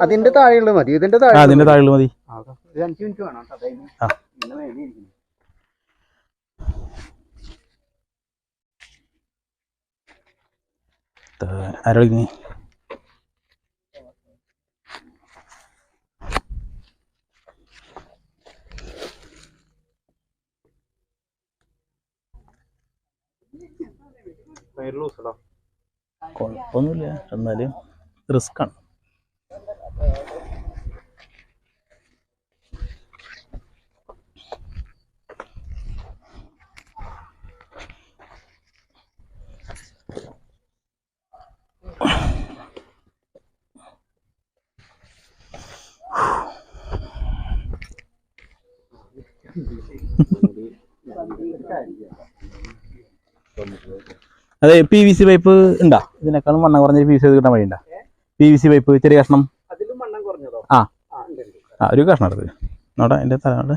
അതിന്റെ താഴെയുള്ള മതി ഇതിന്റെ ആ താഴെ അതിന്റെ താഴെ മതി അഞ്ച് മിനിറ്റ് വേണം കുഴപ്പമൊന്നുമില്ല എന്നാലും റിസ്ക് ആണ് അതെ പി വി സി പൈപ്പ് ഉണ്ടാ? ഇതിനേക്കാളും മണ്ണ കുറഞ്ഞ പി വി സി കിട്ടാൻ വഴിയുണ്ടാ? പി വി സി പൈപ്പ് ചെറിയ കഷ്ണം? ആ. ഒരു കഷ്ണം എടുത്ത് നോട്ടെ എന്റെ തലമുണ്ട്.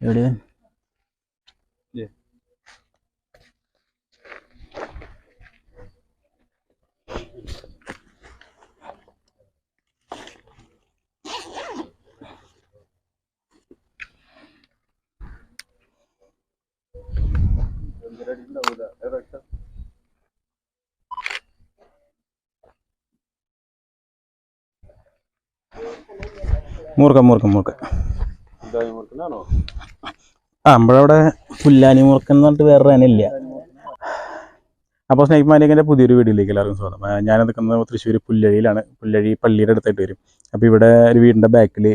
എവിടെ മൂർക്കം മൂർക്കം മൂർക്കം ആ നമ്മളവിടെ പുല്ലാനി മൂർക്കം എന്ന് പറഞ്ഞിട്ട് വേറെ ഇല്ല അപ്പോൾ സ്നേഹ് മാലിക്കിന്റെ പുതിയൊരു വീടിലേക്ക് എല്ലാവർക്കും സ്വാഗതം. ഞാൻ നിൽക്കുന്നത് തൃശ്ശൂർ പുല്ലഴിയിലാണ്. പുല്ലഴി പള്ളിയുടെ അടുത്തായിട്ട് വരും. അപ്പോൾ ഇവിടെ ഒരു വീടിന്റെ ബാക്കിൽ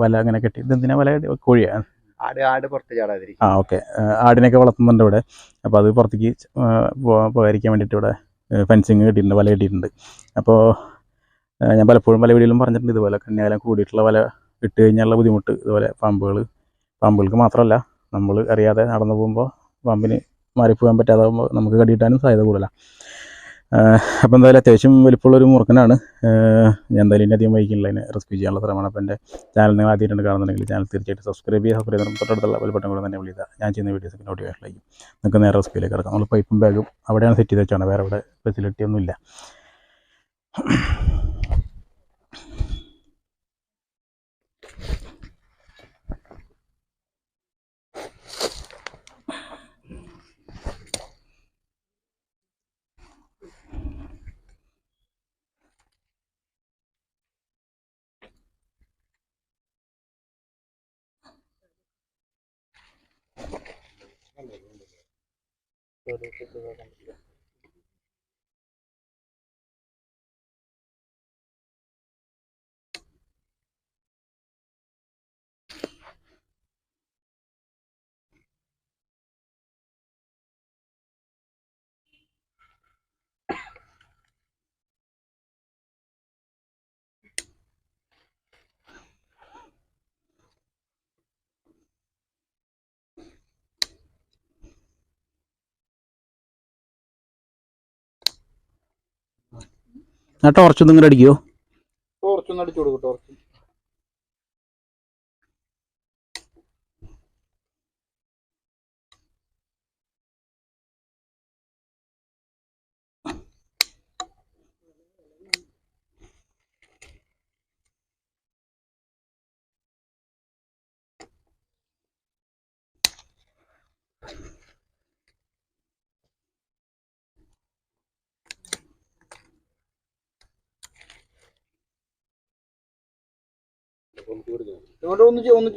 വല അങ്ങനെ കെട്ടി. ഇതെന്തിനാ വല കോഴിയാണ് ആട് ആട് പുറത്ത് ചാടാതിരിക്കും. ആ ഓക്കെ. ആടിനൊക്കെ വളർത്തുന്നുണ്ട് ഇവിടെ. അപ്പോൾ അത് പുറത്തേക്ക് പോകാതിരിക്കാൻ വേണ്ടിയിട്ട് ഇവിടെ ഫെൻസിങ് കെട്ടിയിട്ടുണ്ട് വല കെട്ടിയിട്ടുണ്ട്. അപ്പോൾ ഞാൻ പലപ്പോഴും പല വീഡിയോയിലും പറഞ്ഞിട്ടുണ്ട് ഇതുപോലെ കന്യാകാലം കൂടിയിട്ടുള്ള വല ഇട്ട് കഴിഞ്ഞാലുള്ള ബുദ്ധിമുട്ട് ഇതുപോലെ പാമ്പുകൾ പാമ്പുകൾക്ക് മാത്രമല്ല നമ്മൾ അറിയാതെ നടന്നു പോകുമ്പോൾ പാമ്പിന് മാറിപ്പോകാൻ പറ്റാതാകുമ്പോൾ നമുക്ക് കടിയിട്ടാനും സാധ്യത കൂടുതലാണ്. അപ്പോൾ എന്തായാലും അത്യാവശ്യം വലിപ്പമുള്ളൊരു മുറുക്കനാണ്. ഞാൻ എന്തായാലും ഇനി അധികം വൈകില്ല. അതിനെ റെസ്ക്യൂ ചെയ്യാനുള്ള ശ്രമമാണ്. അപ്പോൾ എന്റെ ചാനൽ നിങ്ങൾ ആദ്യമായിട്ട് കാണുന്നുണ്ടെങ്കിൽ ചാനൽ തീർച്ചയായിട്ടും സബ്സ്ക്രൈബ് ചെയ്യുക. സബ്സ്ക്രൈബ് ചെയ്യുന്ന തൊട്ടടുത്തുള്ള ബെൽബട്ടൺ കൂടെ തന്നെ വിളിക്കുക. ഞാൻ ചെയ്യുന്ന വീഡിയോസൊക്കെ നോട്ടിഫിക്കേഷനിലേക്ക് നിങ്ങൾക്ക് നേരെ റെസ്ക്യൂലേക്ക് ഇറക്കാം നമ്മൾ പൈപ്പും ബാഗും അവിടെയാണ് സെറ്റ് ചെയ്ത് വെച്ചാണ് വേറെ ഇവിടെ ഫെസിലിറ്റി ഒന്നുമില്ല. 对对对对对对 ആ ടോർച്ചൊന്നും ഇങ്ങോട്ട് അടിക്കുമോ ടോർച്ചൊന്നും അടിച്ചു കൊടുക്കും ടോർച്ച് അതുകൊണ്ട് ഒന്നും ഒന്നും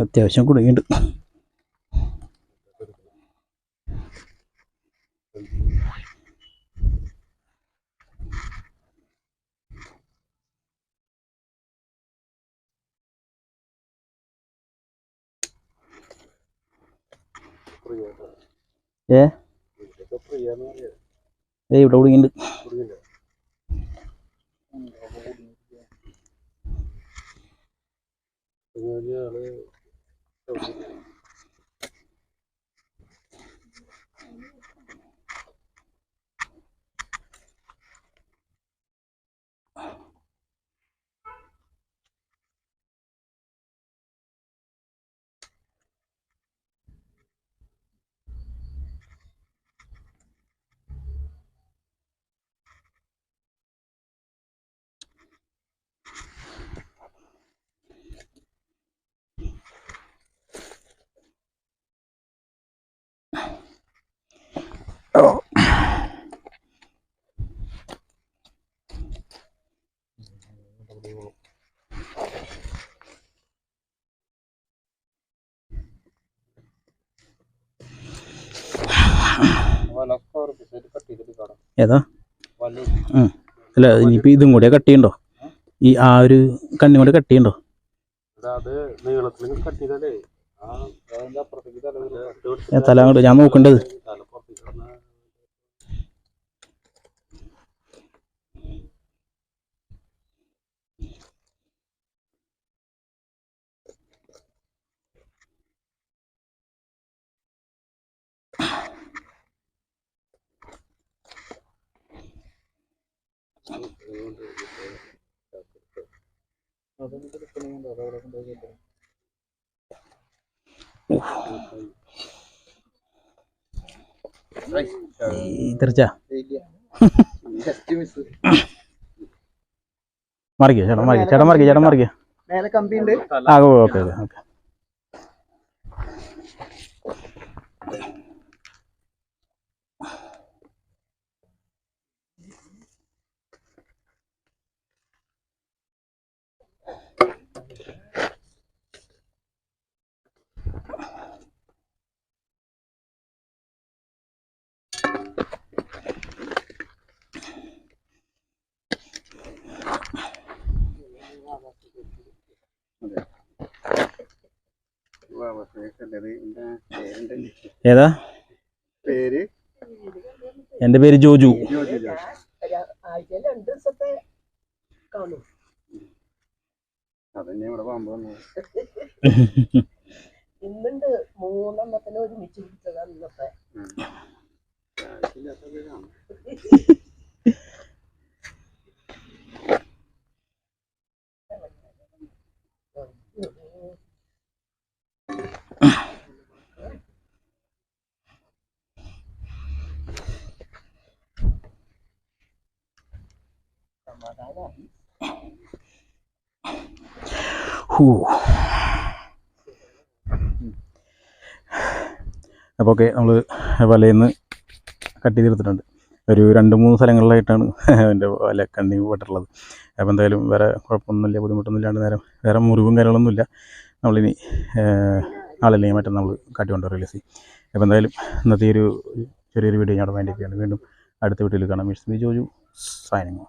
അത്യാവശ്യം കുടുങ്ങിയിട്ട് ഏ? ഏ ഇവിടെ കുടുങ്ങിയിട്ടുണ്ട് കുടുങ്ങിയില്ല. 六十年。ഏതാ. അല്ല ഇനിയിപ്പോൾ ഇതും കൂടെ കട്ട് ചെയ്യണ്ടോ? ഈ ആ ഒരു കണ്ണും കൂടെ കട്ട് ചെയ്യണ്ടോ? തല അങ്ങോട്ട് ഞാൻ നോക്കണ്ടത്. മിസ് മറിക്കുക ചേട്ടൻ മറിക്കുക ചേട്ടൻ മറിക്കുക ചേട്ടൻ മറിക്കുക ഓക്കെ ഓക്കെ ഓക്കെ. ഏതാ? പേര്? എന്റെ പേര് ജോജു. ഇന്നുണ്ട് മൂന്നെണ്ണത്തിന് ഒരുമിച്ച് പിടിച്ചതാണ് ഇന്നത്തെ. ഹൂ. അപ്പോൾ ഓക്കെ നമ്മൾ വലയിൽ നിന്ന് കട്ട് ചെയ്തെടുത്തിട്ടുണ്ട്. ഒരു രണ്ട് മൂന്ന് സ്ഥലങ്ങളിലായിട്ടാണ് അതിന്റെ വല കണ്ണി പെട്ടിട്ടുള്ളത്. അപ്പോൾ എന്തായാലും വേറെ കുഴപ്പമൊന്നുമില്ല ബുദ്ധിമുട്ടൊന്നുമില്ലാണ്ട് നേരം വേറെ മുറിവും കാര്യങ്ങളൊന്നുമില്ല. നമ്മളിനി ആളില്ലെങ്കിൽ മറ്റേ നമ്മൾ കാട്ടിക്കൊണ്ട് റിലീസ് ചെയ്യും. അപ്പോൾ എന്തായാലും ഇന്നത്തെ ഒരു ചെറിയൊരു വീഡിയോ ഞാൻ വേണ്ടിയൊക്കെയാണ് വീണ്ടും അടുത്ത വീഡിയോയിൽ കാണാം. Miss B Joju signing